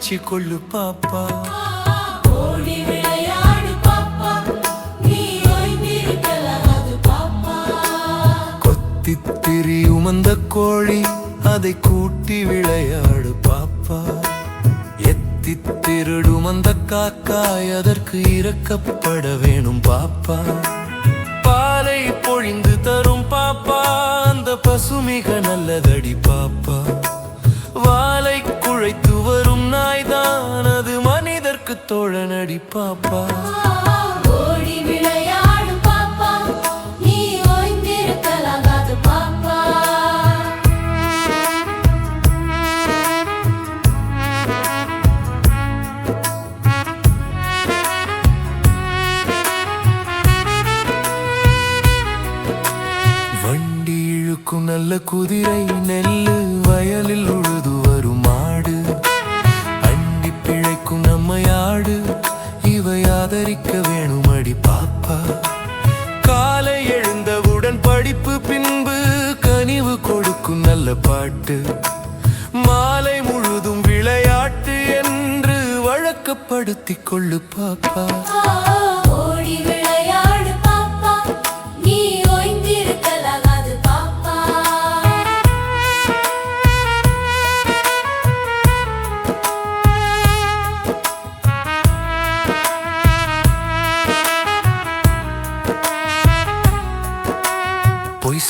மகிழ்ச்சி கொள்ளு பாப்பா. ஓடி விளையாடு பாப்பா. நீ ஓய்ந்திருக்கலாகாது பாப்பா. கொத்தித் திரியும் அந்த கோழி அதை கூட்டி விளையாடு பாப்பா. எத்தித் திருடும் அந்த காக்காய் அதற்கு இறக்கப்பட வேணும் பாப்பா. பாலை பொழிந்து தரும் பாப்பா. அந்த பசு மிக நல்லதடி பாப்பா. வாலை குழைத்து வரும் நாய்தான். அது மனிதர்க்கு தோழனடி பாப்பா. நல்ல குதிரை நெல்லு வயலில் உழுது வரும் மாடு அண்டி பிழைக்கும் நம்மையாடு இவை ஆதரிக்க வேணும் அடி பாப்பா. காலை எழுந்தவுடன் படிப்பு பின்பு கனிவு கொடுக்கும் நல்ல பாட்டு. மாலை முழுதும் விளையாட்டு என்று வழக்கப்படுத்திக் கொள்ளு பாப்பா. ஓடி விளையா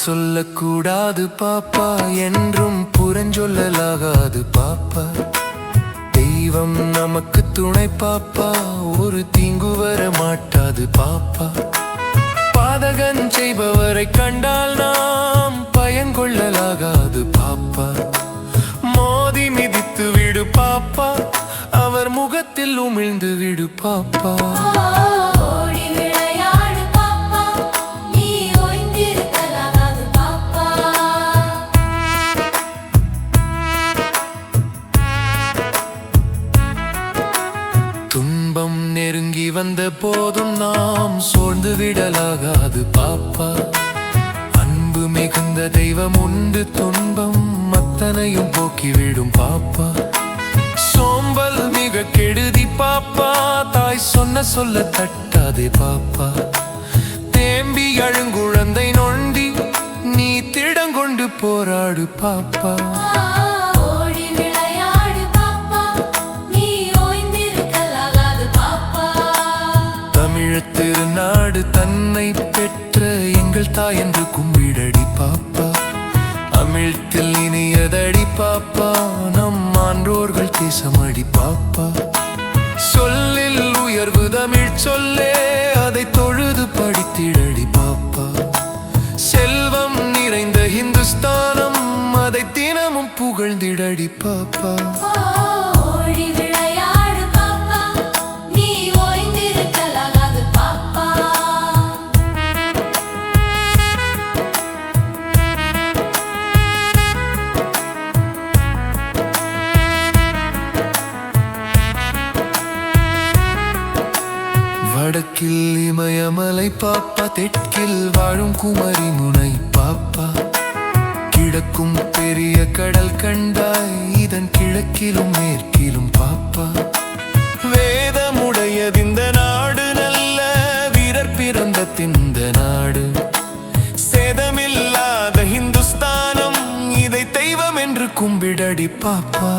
சொல்லக்கூடாது பாப்பா என்றும் புறஞ்சொல்லலாகாது பாப்பா. தெய்வம் நமக்கு துணை பாப்பா ஒரு தீங்கு வர மாட்டாது பாப்பா. பாதகன் செய்பவரை கண்டால் நாம் பயங்கொள்ளலாகாது பாப்பா. மோதி மிதித்து விடு பாப்பா அவர் முகத்தில் உமிழ்ந்து விடு பாப்பா. இறங்கி வந்த போதும் நாம் சோர்ந்து விடலாகாது பாப்பா. அன்பு மிகுந்த தெய்வம் உண்டு துன்பம் அத்தனையும் போக்கிவிடும் பாப்பா. சோம்பல் மிக கெடுதி பாப்பா தாய் சொன்ன சொல்ல தட்டாதே பாப்பா. தேம்பி அழுங்குழந்தை நொண்டி நீ திடங்கொண்டு போராடு பாப்பா. தமிழத் திருநாடு தன்னை பெற்ற எங்கள் தாய் என்று கும்பிடடி பாப்பா. அமிழ்த்தில் இனியதடி பாப்பா. நம் ஆன்றோர்கள் தேசமடி பாப்பா. சொல்லில் உயர்வு தமிழ் சொல்லே அதை தொழுது படித்திடடி பாப்பா. செல்வம் நிறைந்த ஹிந்துஸ்தானம் அதை தினமும் புகழ்ந்திடடி பாப்பா. இமயமலை பாப்பா தெற்கில் வாழும் குமரி முனை பாப்பா. கிடக்கும் பெரிய கடல் கண்டாய் இதன் கிழக்கிலும் மேற்கிலும் பாப்பா. வேதமுடையதிந்த நாடு நல்ல வீரர் பிறந்த திந்த நாடு. சேதமில்லாத இந்துஸ்தானம் இதை தெய்வம் என்று கும்பிடடி பாப்பா.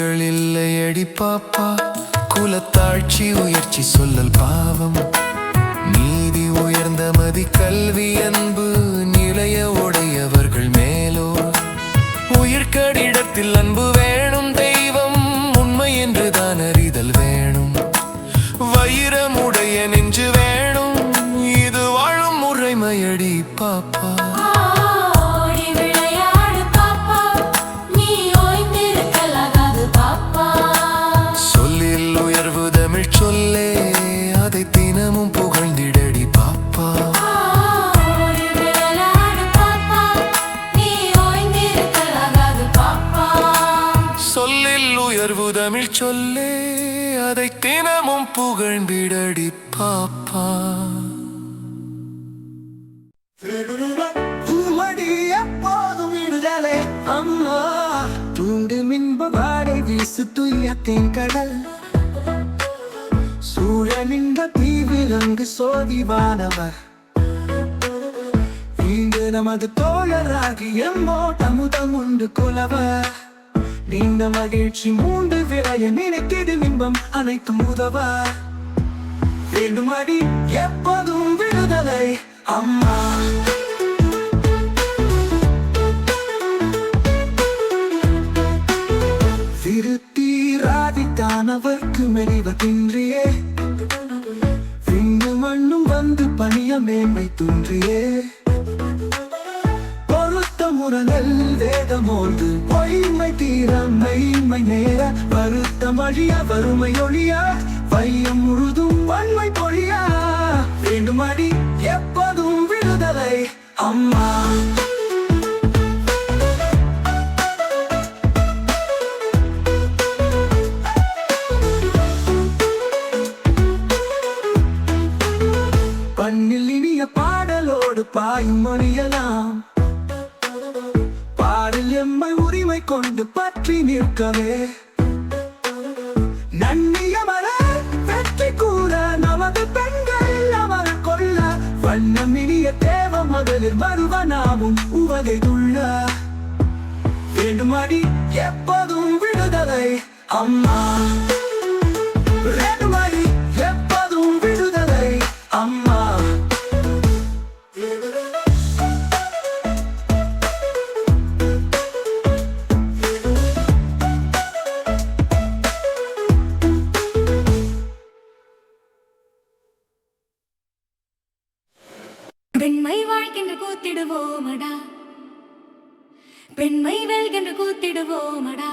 குருக்கள் இல்லை அடி பாப்பா. குலத்தாட்சி உயர்ச்சி சொல்லல் பாவம். நீதி உயர்ந்த மதி கல்வி அன்பு. நிலைய உடையவர்கள் மேலோ உயிர்கடிடத்தில் அன்பு வேணும் தெய்வம். உண்மை என்று தான் அறிதல் வேணும். வைரமுடைய நெஞ்சு வேணும். இது வாழும் முறைமையடி பாப்பா. இதயத்தின் கடல். சூழலிந்த தீவிரங்கு சோதிவானவர். இங்கு நமது தோழராகிய மோட்டமுதம் உண்டு குலவர். நீண்ட மகிழ்ச்சி மூன்று விரைய நினைத்திடு இன்பம் அனைத்தும் உதவர். விடுமடி எப்போதும் விடுதலை அம்மா. திரு ராதித்தானவர்க்கு மெலிவதின்றியே விண்ணும் மண்ணும் வந்து பணிய மேன்மை துன்றியே. பொருத்த முரணல் வேதமோர்ந்து பொய்மை தீர மெய்மை நேர வருத்த மழிய வறுமை ஒழிய பையம் முழுதும் வன்மை பொழியா. வேண்டும் அடி எப்போதும் விடுதலை அம்மா. பார்க்கவே பூத்திடுவோமடா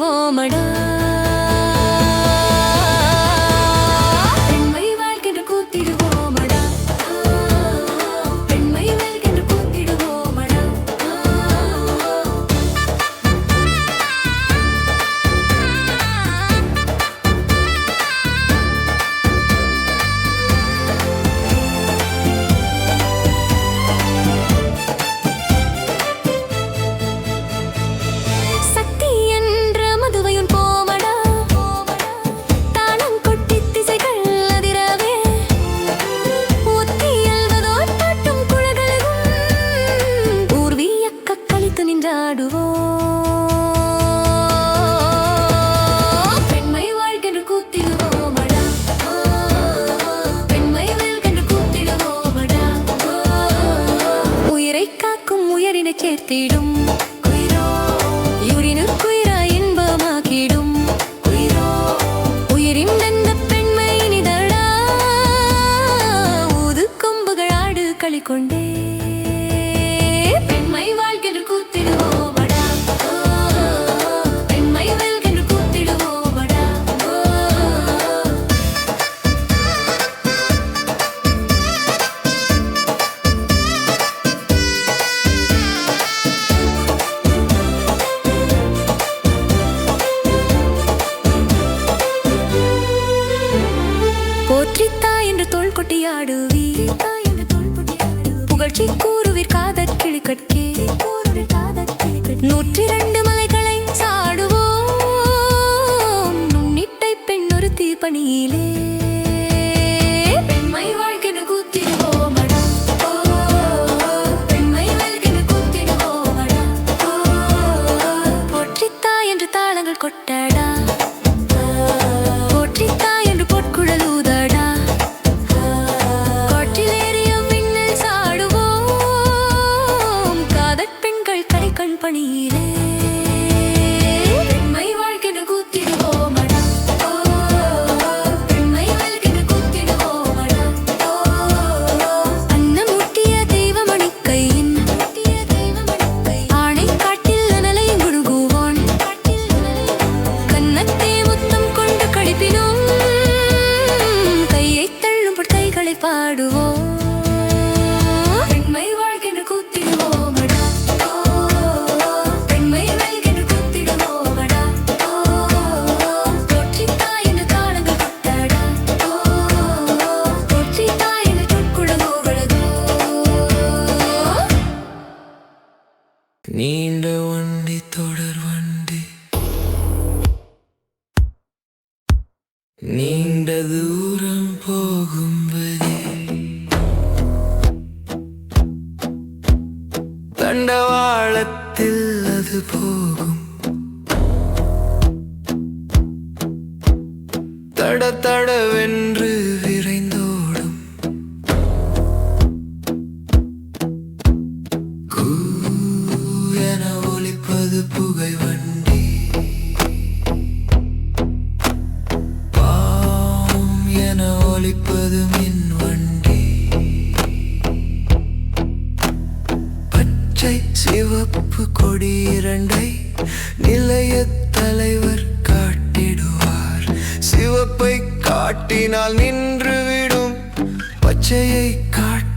ஓமட கொண்டாடுவோம். பெண்மை வாழ்க்கென்று கூத்திடுவோம் பெண்மை வேல்கென்று கூத்திடுவோம் உயிரை காக்கும் உயரினை சேர்த்திடும். கண் பணியிலே. நீண்ட ஒன்றி தொட கொடி இரண்டை நிலைய தலைவர் காட்டிடுவார். சிவப்பை காட்டினால் நின்றுவிடும் பச்சையை காட்டி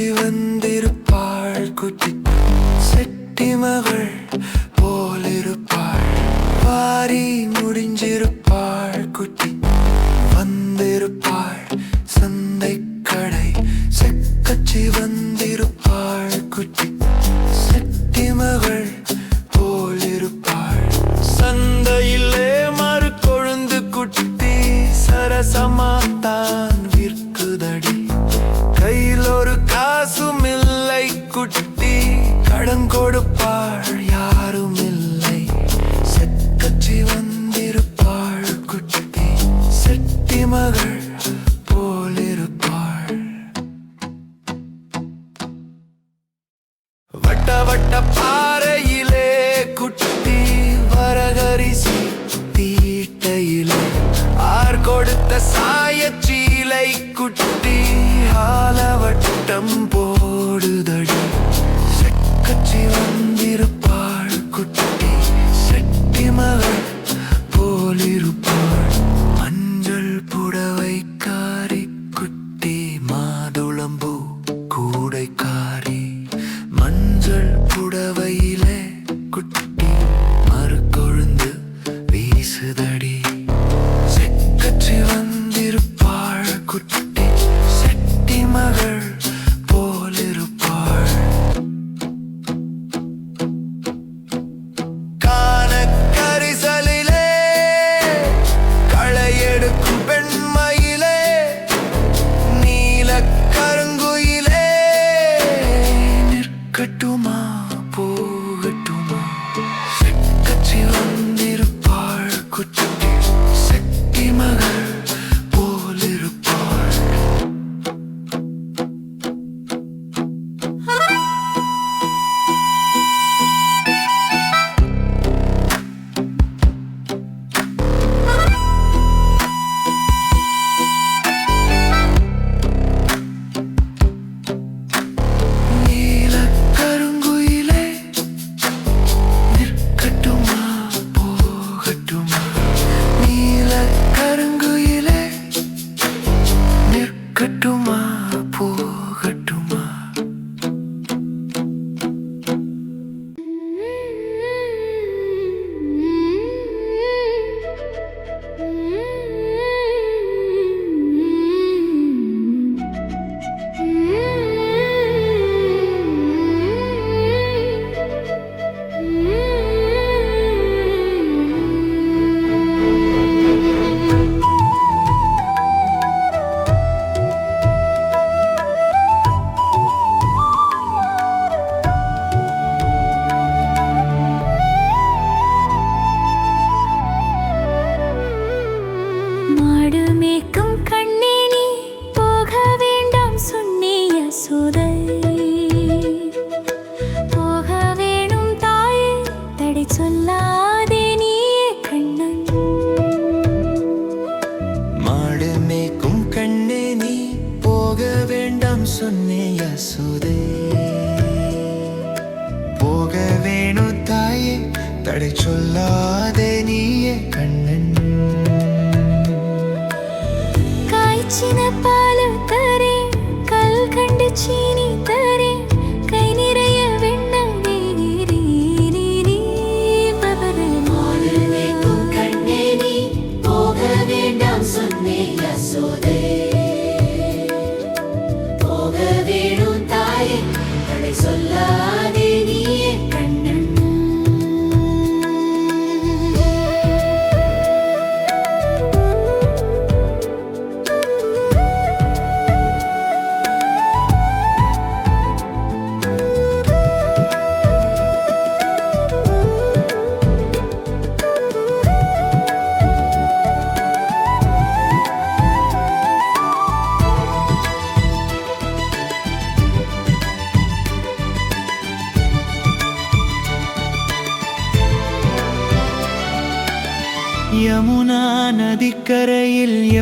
喜欢。lover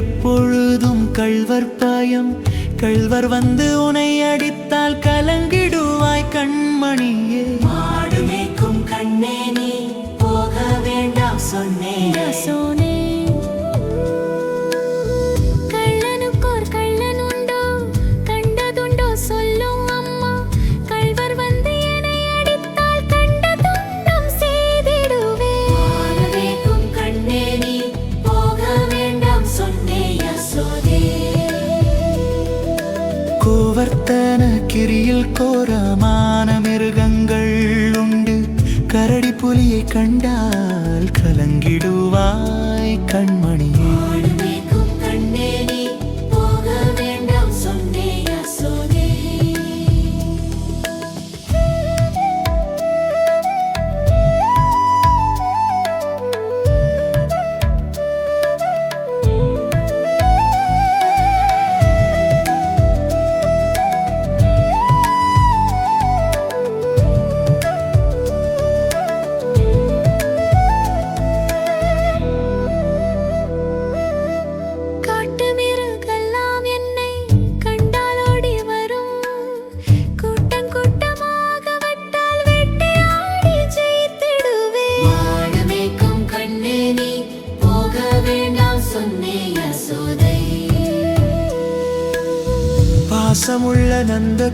எப்பொழுதும் கள்வர் பயம் கள்வர் வந்து உனை அடித்தால் கலங்கிடுவாய் கண்மணியே. கிரியில் கோரமான மிருகங்கள் உண்டு. கரடி புலியை கண்டால் கலங்கிடுவார்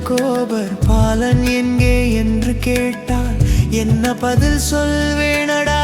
கோபர் பாலன் எங்கே என்று கேட்டால் என்ன பதில் சொல்வேனடா?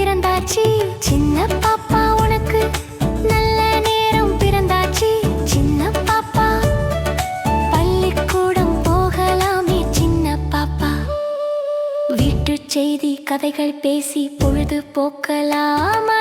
பிறந்தாச்சு. சின்ன பாப்பா உனக்கு நல்ல நேரம் பிறந்தாச்சு. சின்ன பாப்பா பள்ளிக்கூடம் போகலாமே சின்ன பாப்பா. வீட்டு செய்தி கதைகள் பேசி பொழுது போக்கலாமா